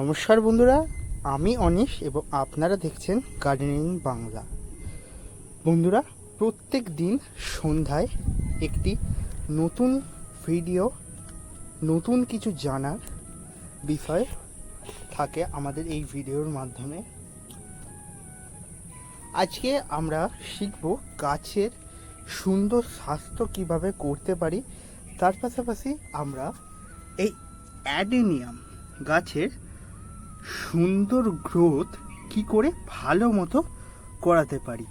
নমস্কার বন্ধুরা, আমি অনিশ এবং আপনারা দেখছেন গার্ডেনিং বাংলা বন্ধুরা, প্রত্যেক দিন সন্ধ্যায় একটি নতুন ভিডিও নতুন কিছু জানার বিষয় থাকে আমাদের এই ভিডিওর মাধ্যমে। আজকে আমরা শিখব গাছের সুন্দর স্বাস্থ্য কীভাবে করতে পারি, তার পাশাপাশি আমরা এই অ্যাডেনিয়াম গাছের সুন্দর গ্রোথ কি করে ভালো মতো করাতে পারি?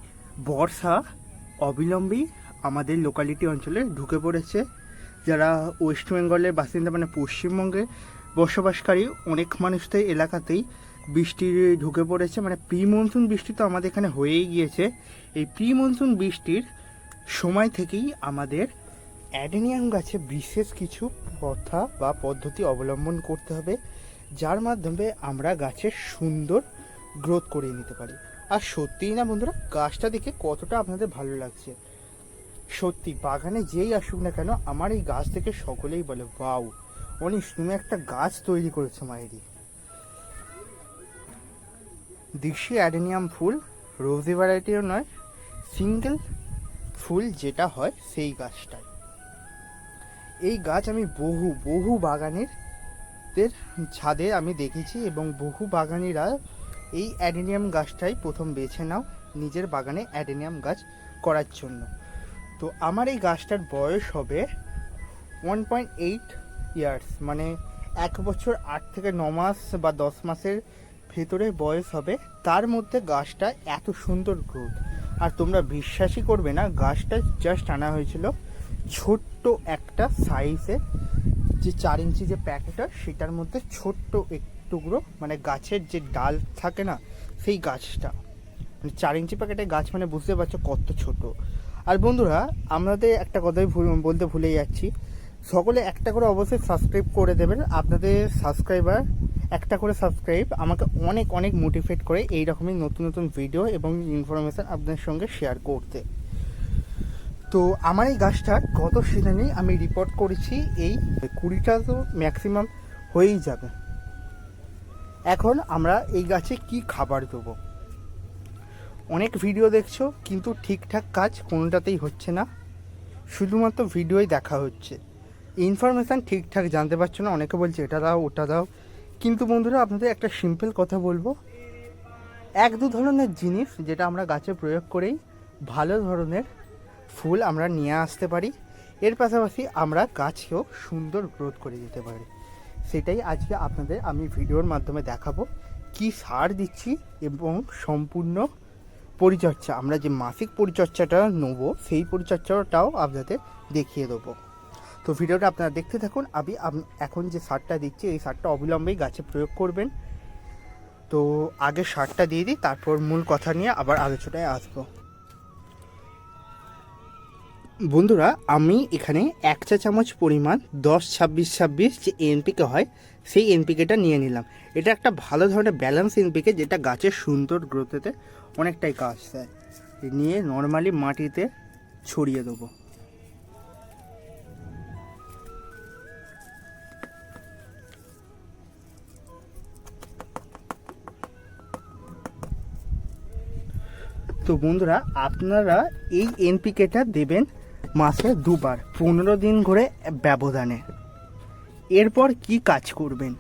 বর্ষা অবিলম্বেই আমাদের লোকালিটি অঞ্চলে ঢুকে পড়েছে। যারা ওয়েস্ট বেঙ্গলের বাসিন্দা মানে পশ্চিমবঙ্গে বসবাসকারী, অনেক মানুষ তো এলাকাতেই বৃষ্টি ঢুকে পড়েছে। মানে প্রি মনসুন বৃষ্টি তো আমাদের এখানে হয়েই গিয়েছে। এই প্রি মনসুন বৃষ্টির সময় থেকেই আমাদের অ্যাডেনিয়াম গাছে বিশেষ কিছু কথা বা পদ্ধতি অবলম্বন করতে হবে। যার মাধ্যমে আমরা গাছের সুন্দর গ্রোথ করে নিতে পারি। আর সত্যিই না বন্ধুরা, গাছটা দেখে কতটা আপনাদের ভালো লাগছে। সত্যি, বাগানে যেই আসুক না কেন, আমার এই গাছ থেকে সকলেই বলে বাউ অনিশ, তুমি একটা গাছ তৈরি করেছ মায়েরি দেশি অ্যাডেনিয়াম ফুল রোজি ভ্যারাইটিও নয় সিঙ্গেল ফুল যেটা হয় সেই গাছটাই এই গাছ আমি বহু বহু বাগানের দের ছাদে আমি দেখেছি এবং বহু বাগানিরা এই অ্যাডেনিয়াম গাছটাই প্রথম বেছে নাও নিজের বাগানে অ্যাডেনিয়াম গাছ করার জন্য। তো আমার এই গাছটার বয়স হবে ওয়ান পয়েন্ট এইট ইয়ার্স মানে এক বছর আট থেকে ন মাস বা দশ মাসের ভেতরে বয়স হবে। তার মধ্যে গাছটা এত সুন্দর গ্রোথ আর তোমরা বিশ্বাসই করবে না, গাছটা জাস্ট আনা হয়েছিল ছোট্ট একটা সাইজে যে চার ইঞ্চি যে প্যাকেটটা সেটার মধ্যে ছোট্ট এক টুকরো মানে গাছের যে ডাল থাকে না, সেই গাছটা। মানে চার ইঞ্চি প্যাকেটের গাছ মানে বুঝতে পারছ কত ছোট। আর বন্ধুরা, আমাদের একটা কথাই বলতে ভুলে যাচ্ছি। সকলে একটা করে অবশ্যই সাবস্ক্রাইব করে দেবেন। আপনাদের সাবস্ক্রাইবার একটা করে সাবস্ক্রাইব আমাকে অনেক অনেক মোটিভেট করে এই রকমই নতুন নতুন ভিডিও এবং ইনফরমেশান আপনাদের সঙ্গে শেয়ার করতে। তো আমার এই গাছটা গত সিজনেই আমি রিপোর্ট করেছি, এই কুড়িটা তো ম্যাক্সিমাম হয়েই যাবে। এখন আমরা এই গাছে কি খাবার দেবো? অনেক ভিডিও দেখছ, কিন্তু ঠিকঠাক কাজ কোনোটাতেই হচ্ছে না। শুধুমাত্র ভিডিওই দেখা হচ্ছে। ইনফরমেশান ঠিকঠাক জানতে পারছ না, অনেকে বলছে এটা দাও, ওটা দাও। কিন্তু বন্ধুরা, আপনাদের একটা সিম্পল কথা বলব। এক দু ধরনের জিনিস যেটা আমরা গাছে প্রয়োগ করেই ভালো ধরনের ফুল আমরা নিয়ে আসতে পারি। এর পাশাপাশি আমরা গাছকেও সুন্দর গ্রোথ করে দিতে পারি। সেটাই আজকে আপনাদের আমি ভিডিওর মাধ্যমে দেখাবো। কি সার দিচ্ছি এবং সম্পূর্ণ পরিচর্যা, আমরা যে মাসিক পরিচর্যাটা নেব, সেই পরিচর্যাটাও আপনাদের দেখিয়ে দেবো। তো ভিডিওটা আপনারা দেখতে থাকুন। আমি, এখন যে সারটা দিচ্ছি, এই সারটা অবিলম্বেই গাছে প্রয়োগ করবেন। তো আগে সারটা দিয়ে দিই, তারপর মূল কথা নিয়ে আবার আলোচনায় আসব। বন্ধুরা, আমি এখানে এক চা চামচ পরিমাণ দশ, ছাব্বিশ ছাব্বিশ যে এনপিকে হয়, সেই এনপিকেটা নিয়ে নিলাম। এটা একটা ভালো ধরনের ব্যালেন্স এনপিকে যেটা গাছের সুন্দর গ্রোথেতে অনেকটাই কাজ দেয়। নিয়ে নর্মালি মাটিতে ছড়িয়ে দেবো। তো বন্ধুরা, আপনারা এই এনপিকেটা দেবেন মাসে দুবার, পনেরো দিন করে ব্যবধানে। এরপর কি কাজ করবেন?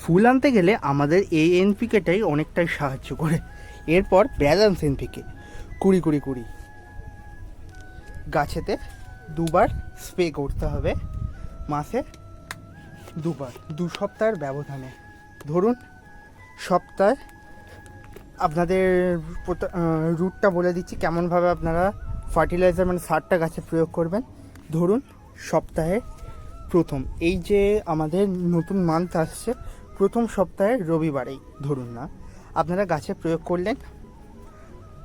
ফুল আনতে গেলে আমাদের এই এনপিকেটাই অনেকটাই সাহায্য করে। এরপর ব্যালেন্স এনপিকে কুড়ি কুড়ি কুড়ি। গাছেতে দুবার স্প্রে করতে হবে, মাসে দুবার, দু সপ্তাহের ব্যবধানে। ধরুন, সপ্তাহে আপনাদের রুটটা বলে দিচ্ছি, কেমনভাবে আপনারা ফার্টিলাইজার মানে সারটা গাছে প্রয়োগ করবেন। ধরুন, সপ্তাহে প্রথম। এই যে আমাদের নতুন মান্থ আসছে, প্রথম সপ্তাহে রবিবারেই, ধরুন না। আপনারা গাছে প্রয়োগ করলেন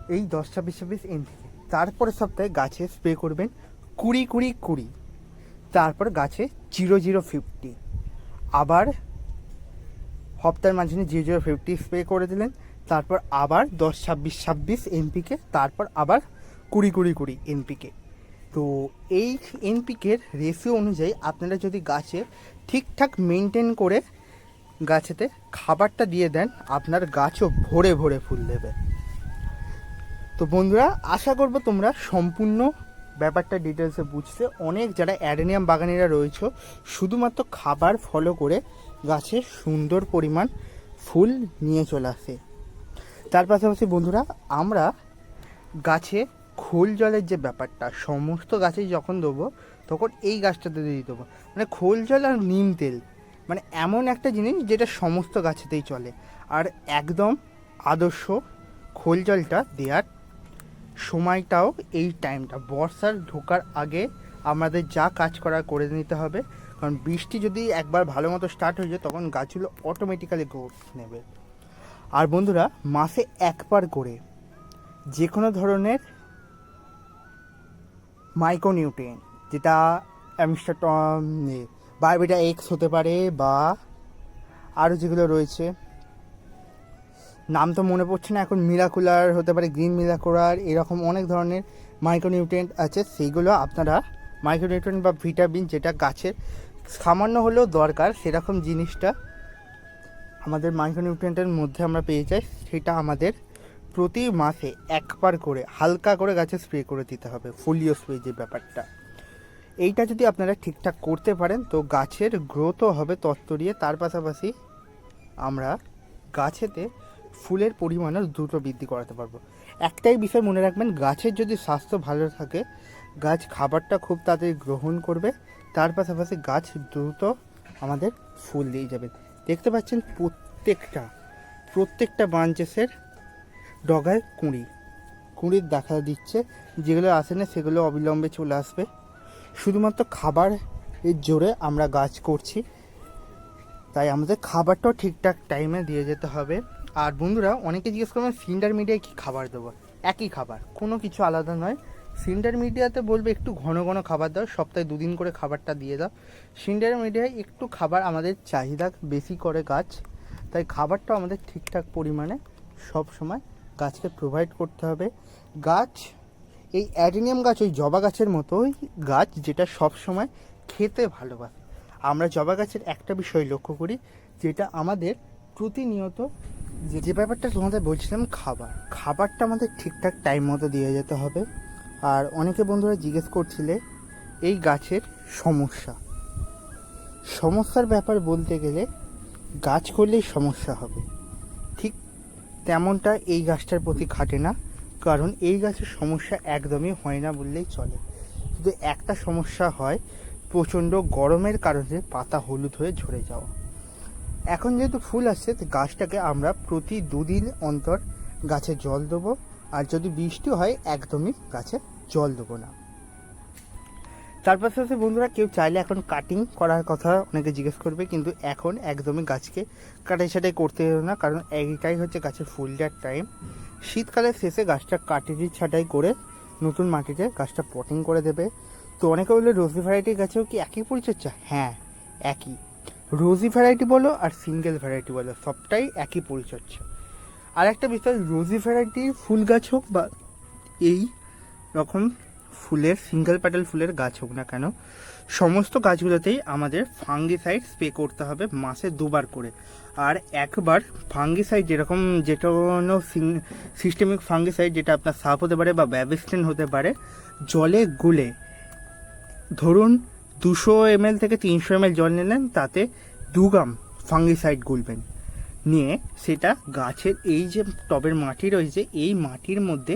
এই দশ ছাব্বিশ ছাব্বিশ এন থেকে। তারপরে সপ্তাহে গাছে স্প্রে করবেন কুড়ি কুড়ি কুড়ি। তারপর গাছে জিরো জিরো ফিফটি। আবার সপ্তাহের মাঝখানে জিরো জিরো ফিফটি স্প্রে করে দিলেন। তারপর আবার দশ ছাব্বিশ ছাব্বিশ এনপিকে তারপর আবার কুড়ি কুড়ি কুড়ি এনপিকে। তো এই এনপিকের রেশিও অনুযায়ী আপনারা যদি গাছে ঠিকঠাক মেনটেন করে গাছেতে খাবারটা দিয়ে দেন, আপনার গাছও ভরে ভরে ফুল দেবে। তো বন্ধুরা, আশা করব তোমরা সম্পূর্ণ ব্যাপারটা ডিটেলসে বুঝতে, অনেক যারা অ্যাডেনিয়াম বাগানিরা রয়েছে, শুধুমাত্র খাবার ফলো করে গাছে সুন্দর পরিমাণ ফুল নিয়ে চলে আসে। তার পাশাপাশি বন্ধুরা, আমরা গাছে খোল জলের যে ব্যাপারটা, সমস্ত গাছে যখন দেবো, তখন এই গাছটাতে দিয়ে দেবো। মানে খোল জল আর নিম তেল মানে এমন একটা জিনিস যেটা সমস্ত গাছেতেই চলে। আর একদম আদর্শ খোল জলটা দেওয়ার সময়টাও এই টাইমটা। বর্ষার ঢোকার আগে আমাদের যা কাজ করা করে নিতে হবে। কারণ বৃষ্টি যদি একবার ভালো মতো স্টার্ট হয়ে যায়, তখন গাছগুলো অটোমেটিক্যালি গ্রোথ নেবে। আর বন্ধুরা, মাসে একবার করে যে কোনো ধরনের মাইক্রোনিউট্রিয়েন্ট, যেটা বারবিটা এক্স হতে পারে বা আরও যেগুলো রয়েছে। নাম তো মনে পড়ছে না, এখন মিরাকুলার হতে পারে, গ্রিন মিরাকুলার, এরকম অনেক ধরনের মাইক্রোনিউট্রিয়েন্ট আছে, সেইগুলো আপনারা মাইক্রোনিউট্রিয়েন্ট বা ভিটামিন যেটা গাছের সামান্য হলেও দরকার, সেরকম জিনিসটা আমাদের মাইক্রোনিউট্রিয়েন্টের মধ্যে আমরা পেয়ে যাই, সেটা আমাদের প্রতি মাসে একবার করে হালকা করে গাছে স্প্রে করে দিতে হবে ফুলিও স্প্রে যে ব্যাপারটা। এইটা যদি আপনারা ঠিকঠাক করতে পারেন, তো গাছের গ্রোথও হবে তত্তরিয়ে তার পাশাপাশি আমরা গাছেতে ফুলের পরিমাণও দ্রুত বৃদ্ধি করাতে পারব। একটাই বিষয় মনে রাখবেন, গাছের যদি স্বাস্থ্য ভালো থাকে, গাছ খাবারটা খুব তাড়াতাড়ি গ্রহণ করবে। তার পাশাপাশি গাছ দ্রুত আমাদের ফুল দিয়ে যাবে। দেখতে পাচ্ছেন প্রত্যেকটা প্রত্যেকটা ব্রাঞ্চেসের ডগায় কুঁড়ি। কুঁড়ির দেখা দিচ্ছে, যেগুলো আসে না সেগুলো অবিলম্বে চলে আসবে। শুধুমাত্র খাবার এর জোরে আমরা গাছ করছি। তাই আমাদের খাবারটাও ঠিকঠাক টাইমে দিয়ে যেতে হবে। আর বন্ধুরা, অনেকে জিজ্ঞেস করবেন সিন্ডার মিডিয়ায় কী খাবার দেবো? একই খাবার, কোনো কিছু আলাদা নয়। সিন্ডার মিডিয়াতে বলবে, একটু ঘন ঘন খাবার দাও, সপ্তাহে দুদিন করে খাবারটা দিয়ে দাও। সিন্ডার মিডিয়ায় একটু খাবার আমাদের চাহিদা বেশি করে গাছ, তাই খাবারটাও আমাদের ঠিকঠাক পরিমাণে সব সময় গাছকে প্রোভাইড করতে হবে। গাছ, এই অ্যাডিনিয়াম গাছ, ওই জবা গাছের মতোই গাছ যেটা সব সময় খেতে ভালোবাসে। আমরা জবা গাছের একটা বিষয় লক্ষ্য করি, যেটা আমাদের প্রতিনিয়ত যে ব্যাপারটা তোমাদের বলছিলাম, খাবার। খাবারটা আমাদের ঠিকঠাক টাইম মতো দিয়ে যেতে হবে। আর অনেকে বন্ধুরা জিজ্ঞেস করছিলে, এই গাছের সমস্যা। সমস্যার ব্যাপার বলতে গেলে, গাছ করলেই সমস্যা হবে। তেমনটা এই গাছটার প্রতি খাটে না, কারণ এই গাছের সমস্যা একদমই হয় না বললেই চলে। শুধু একটা সমস্যা হয়, প্রচণ্ড গরমের কারণে পাতা হলুদ হয়ে ঝরে যাওয়া। এখন যেহেতু ফুল আসছে, তো গাছটাকে আমরা প্রতি দুদিন অন্তর গাছে জল দেবো, আর যদি বৃষ্টি হয়, একদমই গাছে জল দেবো না। তার পাশাপাশি বন্ধুরা, কেউ চাইলে এখন কাটিং করার কথা অনেকে জিজ্ঞেস করবে, কিন্তু এখন একদমই গাছকে কাটাই ছাটাই করতে হবে না, কারণ এইটাই হচ্ছে গাছের ফুল দেওয়ার টাইম শীতকালের শেষে গাছটা কাটিটি ছাটাই করে নতুন মাটিতে গাছটা পটিং করে দেবে। তো অনেকে বলল রোজি ভ্যারাইটি গাছেও কি একই পরিচর্যা? হ্যাঁ একই। রোজি ভ্যারাইটি বলো আর সিঙ্গেল ভ্যারাইটি বলো, সবটাই একই পরিচর্যা। আর একটা বিষয় রোজি ভ্যারাইটির ফুল গাছ হোক বা এই রকম ফুলের সিঙ্গেল প্যাটেল ফুলের গাছ হোক না কেন, সমস্ত গাছগুলোতেই আমাদের ফাঙ্গিসাইড স্প্রে করতে হবে মাসে দুবার করে। আর একবার ফাঙ্গিসাইড যেরকম যেটা কোনো সিস্টেমিক ফাঙ্গিসাইড যেটা আপনার সাপ হতে পারে বা ব্যাবিস্টেন হতে পারে, জলে গুলে, ধরুন দুশো এমএল থেকে তিনশো এমএল জল নিলেন, তাতে দু গ্রাম ফাঙ্গিসাইড গুলবেন। নিয়ে সেটা গাছের এই যে টবের মাটি রয়েছে, এই মাটির মধ্যে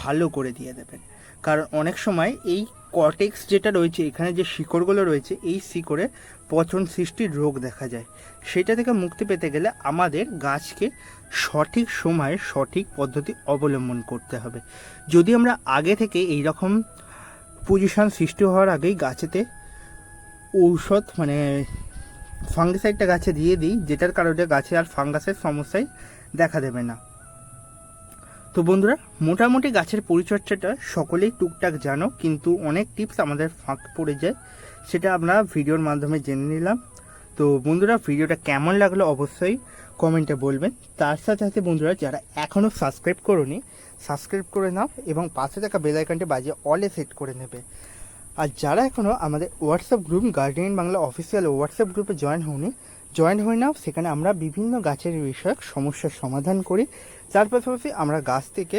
ভালো করে দিয়ে দেবেন। কারণ অনেক সময় এই কটেক্স যেটা রয়েছে, এখানে যে শিকড়গুলো রয়েছে, এই শিকড়ে পচন সৃষ্টির রোগ দেখা যায়। সেটা থেকে মুক্তি পেতে গেলে আমাদের গাছকে সঠিক সময়ে সঠিক পদ্ধতি অবলম্বন করতে হবে। যদি আমরা আগে থেকে এই রকম পজিশন সৃষ্টি হওয়ার আগেই গাছেতে ঔষধ মানে ফাঙ্গিসাইডটা গাছে দিয়ে দিই, যেটার কারণে গাছে আর ফাঙ্গাসের সমস্যাই দেখা দেবে না। তো বন্ধুরা, মোটামুটি গাছের পরিচর্যাটা সকলেই টুকটাক জানো, কিন্তু অনেক টিপস আমাদের ফাঁক পড়ে যায়, সেটা আমরা ভিডিওর মাধ্যমে জেনে নিলাম। তো বন্ধুরা, ভিডিওটা কেমন লাগল অবশ্যই কমেন্টে বলবেন। তার সাথে সাথে বন্ধুরা, যারা এখনও সাবস্ক্রাইব করোনি, সাবস্ক্রাইব করে নাও এবং পাশে থাকা বেল আইকনটি বাজিয়ে অলে সেট করে নেবে। আর যারা এখনও আমাদের WhatsApp group Guardian Bangla official WhatsApp গ্রুপে জয়েন হওনি জয়েন হয়ে নাও, সেখানে আমরা বিভিন্ন গাছের বিষয়ক সমস্যার সমাধান করি। তার পাশাপাশি আমরা গাছ থেকে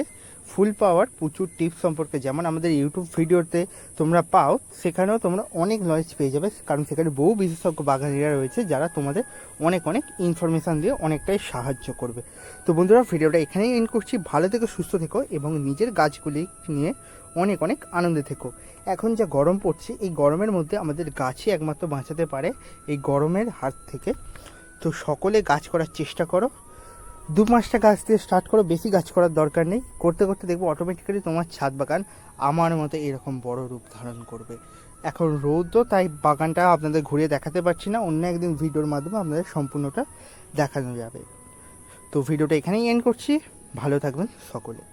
ফুল পাওয়ার প্রচুর টিপস সম্পর্কে, যেমন আমাদের ইউটিউব ভিডিওতে তোমরা পাও, সেখানেও তোমরা অনেক নলেজ পেয়ে যাবে, কারণ সেখানে বহু বিশেষজ্ঞ বাগানিরা রয়েছে, যারা তোমাদের অনেক অনেক ইনফরমেশান দিয়ে অনেকটাই সাহায্য করবে। তো বন্ধুরা, ভিডিওটা এখানেই এন্ড করছি। ভালো থেকো, সুস্থ থেকো, এবং নিজের গাছগুলি নিয়ে অনেক অনেক আনন্দে থেকো। এখন যা গরম পড়ছে, এই গরমের মধ্যে আমাদের গাছই একমাত্র বাঁচাতে পারে এই গরমের হাত থেকে। তো সকলে গাছ করার চেষ্টা করো। দু পাঁচটা গাছ দিয়ে স্টার্ট করো, বেশি গাছ করার দরকার নেই। করতে করতে দেখব অটোমেটিক্যালি তোমার ছাদ বাগান আমার মতো এরকম বড় রূপ ধারণ করবে। এখন রোদও তাই বাগানটা আপনাদের ঘুরিয়ে দেখাতে পারছি না। অন্য একদিন ভিডিওর মাধ্যমে আপনাদের সম্পূর্ণটা দেখানো যাবে। তো ভিডিওটা এখানেই এন্ড করছি। ভালো থাকবেন সকলে।